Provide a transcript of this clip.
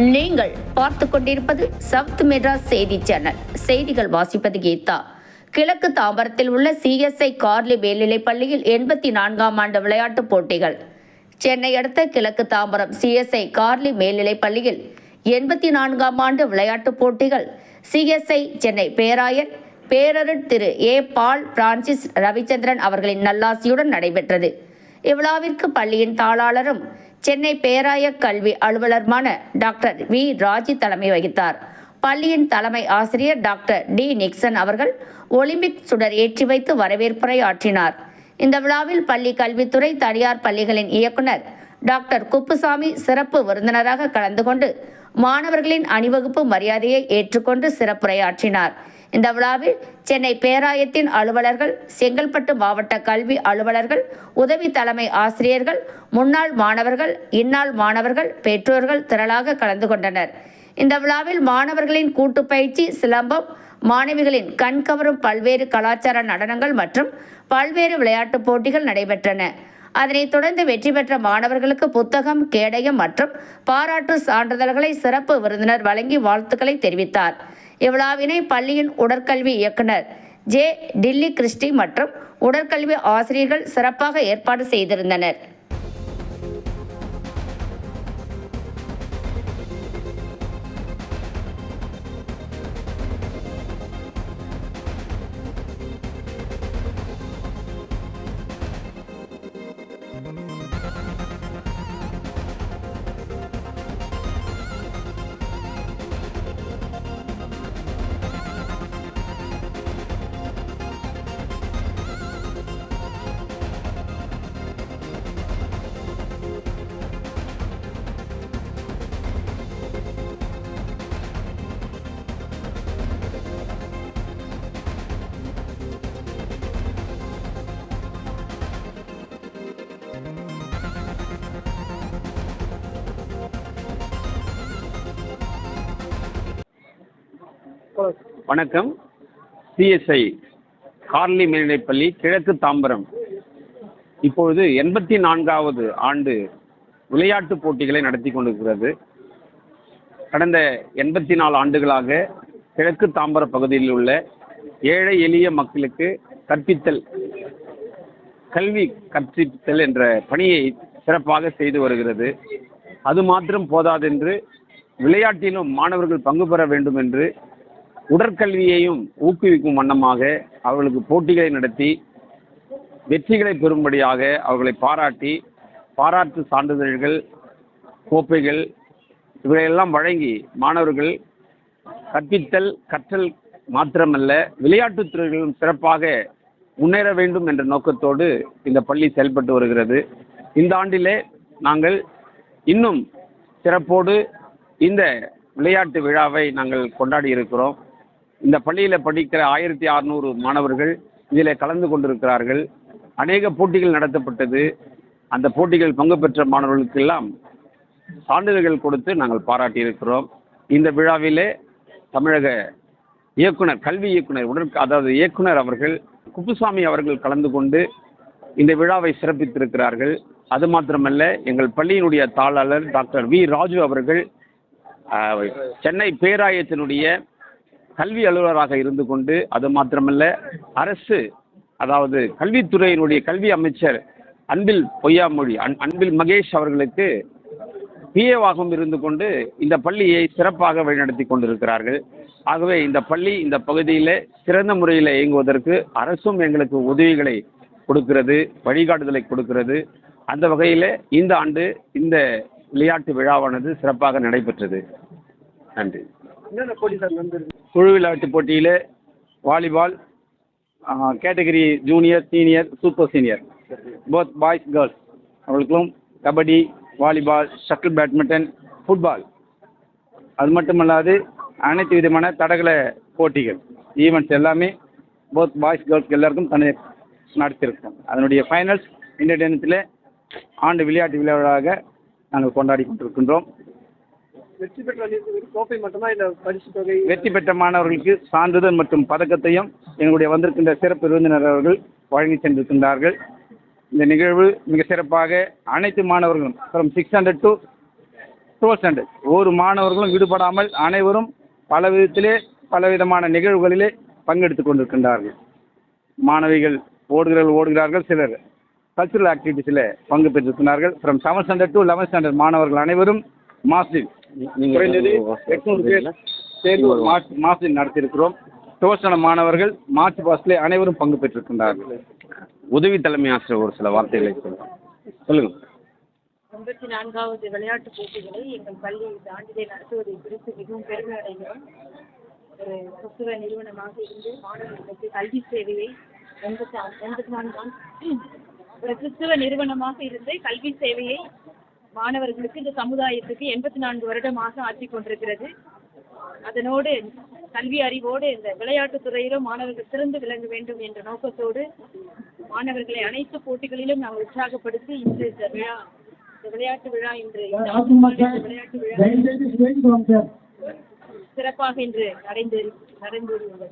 நீங்கள் பார்த்து கொண்டிருப்பது சவுத் மெட்ராஸ் செய்தி சேனல். செய்திகள் வாசிப்பது கீதா. கிழக்கு தாம்பரத்தில் உள்ள சிஎஸ்ஐ கார்லி மேல்நிலைப் பள்ளியில் எண்பத்தி நான்காம் ஆண்டு விளையாட்டுப் போட்டிகள். சென்னை அடுத்த கிழக்கு தாம்பரம் சிஎஸ்ஐ கார்லி மேல்நிலைப் பள்ளியில் எண்பத்தி நான்காம் ஆண்டு விளையாட்டுப் போட்டிகள். சிஎஸ்ஐ சென்னை பேராயர் பேரருட் திரு ஏ பால் பிரான்சிஸ் ரவிச்சந்திரன் அவர்களின் நல்லாசியுடன் நடைபெற்றது. இவ்விழாவிற்கு பள்ளியின் தாளாளரும் சென்னை பேராய கல்வி அலுவலருமான டாக்டர் வி ராஜி தலைமை வகித்தார். பள்ளியின் தலைமை ஆசிரியர் டாக்டர் டி நிக்சன் அவர்கள் ஒலிம்பிக் சுடர் ஏற்றி வைத்து வரவேற்புரை ஆற்றினார். இந்த விழாவில் பள்ளி கல்வித்துறை தனியார் பள்ளிகளின் இயக்குனர் டாக்டர் குப்புசாமி சிறப்பு விருந்தினராக கலந்து கொண்டு மாணவர்களின் அணிவகுப்பு மரியாதையை ஏற்றுக்கொண்டு சிறப்புரையாற்றினார். இந்த விழாவில் சென்னை பேராயத்தின் அலுவலர்கள் செங்கல்பட்டு மாவட்ட கல்வி அலுவலர்கள் உதவி தலைமை ஆசிரியர்கள் முன்னாள் மாணவர்கள் இந்நாள் மாணவர்கள் பெற்றோர்கள் திரளாக கலந்து கொண்டனர். இந்த விழாவில் மாணவர்களின் கூட்டு பயிற்சி சிலம்பம் மாணவிகளின் கண்கவரும் பல்வேறு கலாச்சார நடனங்கள் மற்றும் பல்வேறு விளையாட்டுப் போட்டிகள் நடைபெற்றன. அதனைத் தொடர்ந்து வெற்றி பெற்ற மாணவர்களுக்கு புத்தகம் கேடயம் மற்றும் பாராட்டு சான்றிதழ்களை சிறப்பு விருந்தினர் வழங்கி வாழ்த்துக்களை தெரிவித்தார். இவ்விழாவினை பள்ளியின் உடற்கல்வி இயக்குனர் ஜே டில்லி கிறிஸ்டி மற்றும் உடற்கல்வி ஆசிரியர்கள் சிறப்பாக ஏற்பாடு செய்திருந்தனர். வணக்கம். சிஎஸ்ஐ கார்லி மேல்நிலைப்பள்ளி கிழக்கு தாம்பரம். இப்பொழுது எண்பத்தி நான்காவது ஆண்டு விளையாட்டுப் போட்டிகளை நடத்தி கொண்டிருக்கிறது. கடந்த எண்பத்தி நாலு ஆண்டுகளாக கிழக்கு தாம்பர பகுதியில் உள்ள ஏழை எளிய மக்களுக்கு கற்பித்தல் கல்வி கற்பித்தல் என்ற பணியை சிறப்பாக செய்து வருகிறது. அது மாத்திரம் போதாதென்று விளையாட்டிலும் மாணவர்கள் பங்கு பெற வேண்டும் என்று உடற்கல்வியையும் ஊக்குவிக்கும் வண்ணமாக அவர்களுக்கு போட்டிகளை நடத்தி வெற்றிகளை பெறும்படியாக அவர்களை பாராட்டி பாராட்டு சான்றிதழ்கள் கோப்பைகள் இவையெல்லாம் வழங்கி மாணவர்கள் கற்பித்தல் கற்றல் மாத்திரமல்ல விளையாட்டுத் துறைகளிலும் சிறப்பாக முன்னேற வேண்டும் என்ற நோக்கத்தோடு இந்த பள்ளி செயல்பட்டு வருகிறது. இந்த ஆண்டிலே நாங்கள் இன்னும் சிறப்போடு இந்த விளையாட்டு விழாவை நாங்கள் கொண்டாடி இருக்கிறோம். இந்த பள்ளியில் படிக்கிற ஆயிரத்தி அறநூறு மாணவர்கள் இதில் கலந்து கொண்டிருக்கிறார்கள். அநேக போட்டிகள் நடத்தப்பட்டது. அந்த போட்டிகள் பங்கு பெற்ற மாணவர்களுக்கெல்லாம் சான்றிதழ்கள் கொடுத்து நாங்கள் பாராட்டியிருக்கிறோம். இந்த விழாவிலே தமிழக இயக்குனர் கல்வி இயக்குனர் உடற் அதாவது இயக்குனர் அவர்கள் குப்புசாமி அவர்கள் கலந்து கொண்டு இந்த விழாவை சிறப்பித்திருக்கிறார்கள். அது மாத்திரமல்ல எங்கள் பள்ளியினுடைய தாளாளர் டாக்டர் வி. ராஜு அவர்கள் சென்னை பேராயத்தினுடைய கல்வி அலுவலராக இருந்து கொண்டு அது மாத்திரமல்ல அரசு அதாவது கல்வித்துறையினுடைய கல்வி அமைச்சர் அன்பில் பொய்யாமொழி அன் அன்பில் மகேஷ் அவர்களுக்கு பிஏவாகவும் இருந்து கொண்டு இந்த பள்ளியை சிறப்பாக வழிநடத்தி கொண்டிருக்கிறார்கள். ஆகவே இந்த பள்ளி இந்த பகுதியில் சிறந்த முறையில் இயங்குவதற்கு அரசும் எங்களுக்கு உதவிகளை கொடுக்கிறது வழிகாட்டுதலை கொடுக்கிறது. அந்த வகையில் இந்த ஆண்டு இந்த விளையாட்டு விழாவானது சிறப்பாக நடைபெற்றது. நன்றி. என்னென்ன போட்டி சார் நடந்திருக்கு? குழு விளையாட்டு போட்டியில் volleyball category junior senior super senior. Both boys girls அவர்களுக்கும் kabaddi volleyball shuttle badminton football அது மட்டுமல்லாது அனைத்து விதமான தடகள போட்டிகள் ஈவெண்ட்ஸ் எல்லாமே போத் பாய்ஸ் கேர்ள்ஸ் எல்லாருக்கும் தனி நடத்தியிருக்கோம். அதனுடைய ஃபைனல்ஸ் இன்றைய தினத்தில் ஆண்டு விளையாட்டு விழாவாக நாங்கள் கொண்டாடி கொண்டிருக்கின்றோம். வெற்றி பெற்ற அணிக்கு கோப்பை மட்டுமா? இல்லை பரிசு தொகை? வெற்றி பெற்ற மாணவர்களுக்கு சான்றிதழ் மற்றும் பதக்கத்தையும் எங்களுடைய வந்திருக்கின்ற சிறப்பு விருந்தினர் அவர்கள் வழங்கி சென்றிருக்கின்றார்கள். இந்த நிகழ்வு மிக சிறப்பாக அனைத்து மாணவர்களும் from six hundred to twelve standard ஒரு மாணவர்களும் ஈடுபடாமல் அனைவரும் பல விதத்திலே பல விதமான நிகழ்வுகளிலே பங்கெடுத்து கொண்டிருக்கின்றார்கள். மாணவிகள் ஓடுகிறார்கள் ஓடுகிறார்கள் சிலர் கல்ச்சுரல் ஆக்டிவிட்டீஸில் பங்கு பெற்றிருக்கிறார்கள் from seventh standard to eleventh standard மாணவர்கள் அனைவரும் மாஸ்டில் குறைந்தது எட்நூறு பேர் சேர்ந்து ஒரு மாஸ் நடத்தியிருக்கிறோம். ஸ்டாண்டர்ட் மாணவர்கள் மார்ச் பாஸ்டிலே அனைவரும் பங்கு பெற்றிருக்கின்றார்கள். உதவி தலைமை ஆசிரியர் ஒரு சில வார்த்தைகளை சொல்லுங்க சொல்லுங்க. எண்பத்தி நான்காவது விளையாட்டுப் போட்டிகளை எங்கள் பள்ளி இந்த ஆண்டிலே நடத்துவதை குறித்து மிகவும் பெருமை அடைகிறோம் ஒரு புத்தக நிறுவனமாக இருந்து மாணவர்களுக்கு கல்வி சேவையை எண்பத்தி எண்பத்தி நான்காம் ஒரு கிறிஸ்துவ நிறுவனமாக இருந்து கல்வி சேவையை மாணவர்களுக்கு இந்த சமுதாயத்துக்கு எண்பத்தி நான்கு வருடமாக ஆற்றிக் கொண்டிருக்கிறது. அதனோடு கல்வி அறிவோடு இந்த விளையாட்டுத் துறையிலும் மாணவர்கள் சிறந்து விளங்க வேண்டும் என்ற நோக்கத்தோடு மாணவர்களை அனைத்து போட்டிகளிலும் நாங்கள் உற்சாகப்படுத்தி இன்று இந்த விழா இந்த விளையாட்டு விழா இன்று விளையாட்டு விழா சிறப்பாக இன்று நடந்து நடந்துள்ளது